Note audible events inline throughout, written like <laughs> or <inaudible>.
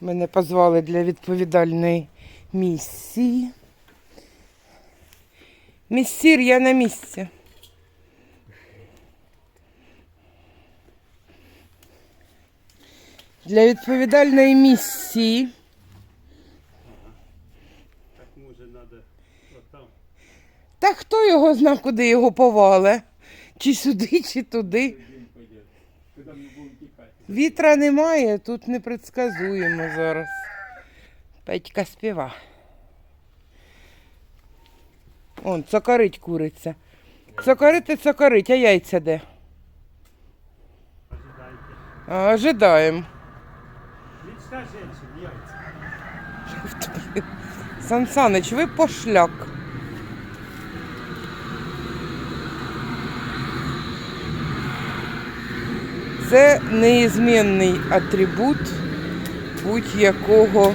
Мене позвали для відповідальної місії. Міссір, я на місці. Для відповідальної місії. Так може треба отам. Та хто його зна, куди його повале? Чи сюди, чи туди. Він пойде. Куди ми будемо тікати? Вітра немає, тут не предсказуємо зараз. Петька співа. Он, цокорить куриця. Цокорити, цокорить, а яйця де? А, ожидаємо. Мечта женщин, яйця. Сан Саныч, ви пошляк. Це неізмінний атрибут будь-якого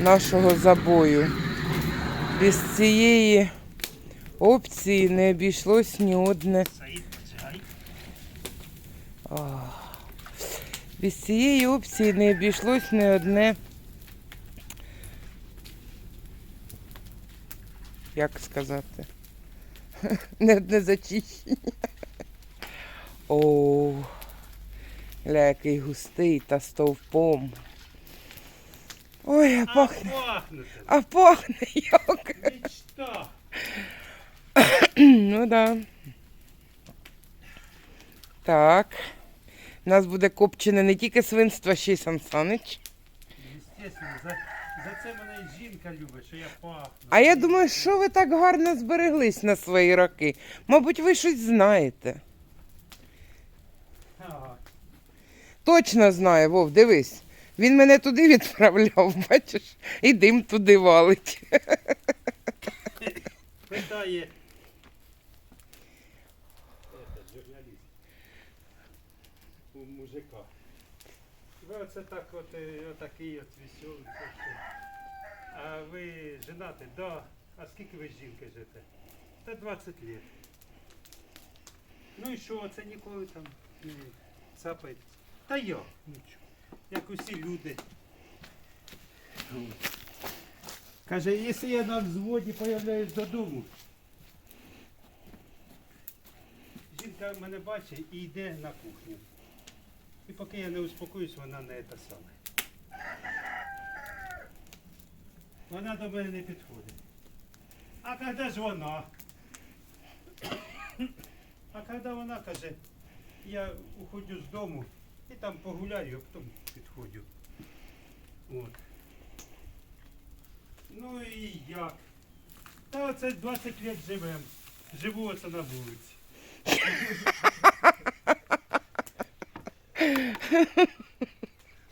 нашого забою. Без цієї опції не обійшлось ні одне. Без цієї опції не обійшлось ні одне. Як сказати? <laughs> Не одне зачищення. О, ля, який густий та стовпом. Ой, а пахне. А пахне як. <coughs> Ну да. Так. У нас буде копчене не тільки свинство, ще й сансанич. За, за це мене і жінка любить, що я пахну. А я думаю, що ви так гарно збереглись на свої роки? Мабуть, ви щось знаєте. Ага. Точно знаю, Вов, дивись. Він мене туди відправляв, <laughs> бачиш, і дим туди валить. Питає. Журналіст. У мужика. Ви оце так от, е, отакий от веселий. А ви женати? Да. А скільки ви з жінкою живете? Та 20 лет. Ну і що, це ніколи там не цапаєтесь? Та я, нічого. Як усі люди. От. Каже, якщо я на взводі появляюсь додому, жінка мене бачить і йде на кухню. І поки я не успокоюсь, вона не те саме. Вона до мене не підходить. А коли ж вона? А коли вона каже, я уходжу з дому і там погуляю, а потім підходжу. От. Ну і як? Та оце 20 років живем. Живу оце на вулиці.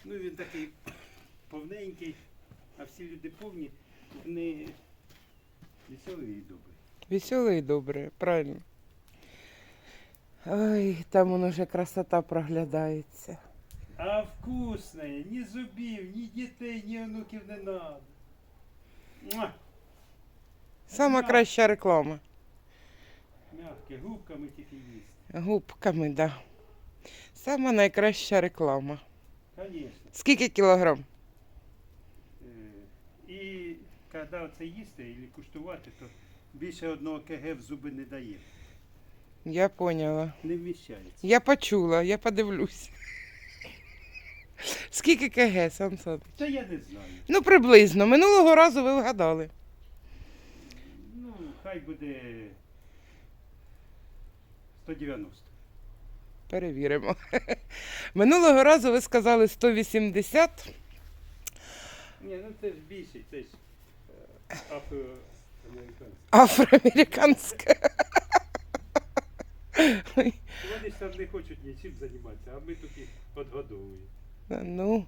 ну він такий повненький, а всі люди повні, вони веселі і добрі. Веселий і добре, правильно. Ой, там воно вже красота проглядається. А вкусне, ні зубів, ні дітей, ні онуків не надо. Муа! Сама краща реклама. Мягке, губками тільки їсти. Губками, да. Сама найкраща реклама. Звісно. Скільки кілограм? Е, І коли це їсти і куштувати, то більше одного КГ в зуби не дає. Я поняла. Не вміщається. Я почула, я подивлюсь. Скільки КГ, Саныч? Та я не знаю. Ну, приблизно. Минулого разу ви вгадали. Ну, хай буде 190. Перевіримо. Минулого разу ви сказали 180. Ні, ну це ж більше, це ж афроамериканське. Афроамериканська. Вони ж там не хочуть нічим займатися, а ми тут їх підгодовуємо. Ну,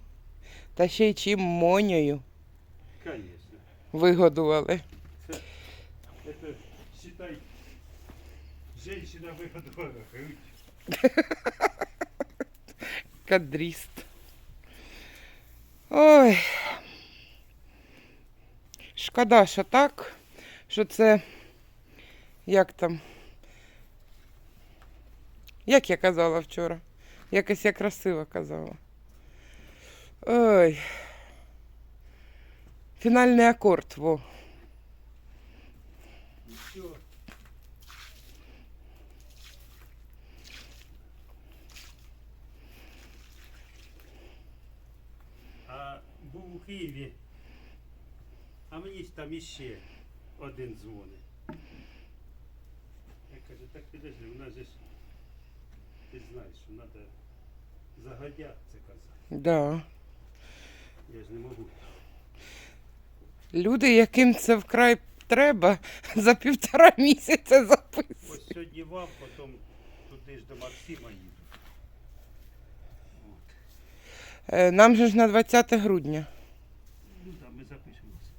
та ще й чим монею Звісно. вигодували. Це, считай, женщина вигодувала грудь. <laughs> Кадріст. Ой. Шкода, що так, що це. Як там? Як я казала вчора? Якось я красиво казала. Ой. Фінальний акорд, во. А був у Києві, а мені там іще один дзвонить. Я кажу, так підожди, у нас же ж, ти знаєш, що треба загодя це казати. Да. Я ж не можу. Люди, яким це вкрай треба, <laughs> за півтора місяця записують. Ось сьогодні вам, потім туди ж до Максима їду. От. Е, Нам же ж на 20 грудня. Ну так, ми запишемося.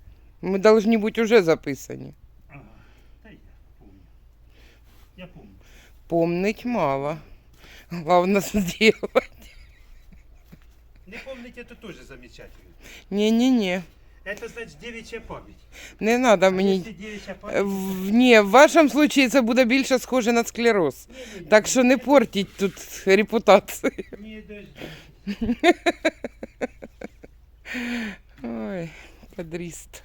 Ми повинні бути вже записані. Ага, та я помню. Я помню. Помнить мало. Главное сделать. <laughs> Не помните, это тоже замечательно. Ні-ні-ні. Это значит девичья память. Не треба А мені. Если девичья Е, память... в- Ні, в вашому випадку це буде більше схоже на склероз. Не-не-не, Так що не портіть тут репутацію. Не дождись. <laughs> Ой, подріст.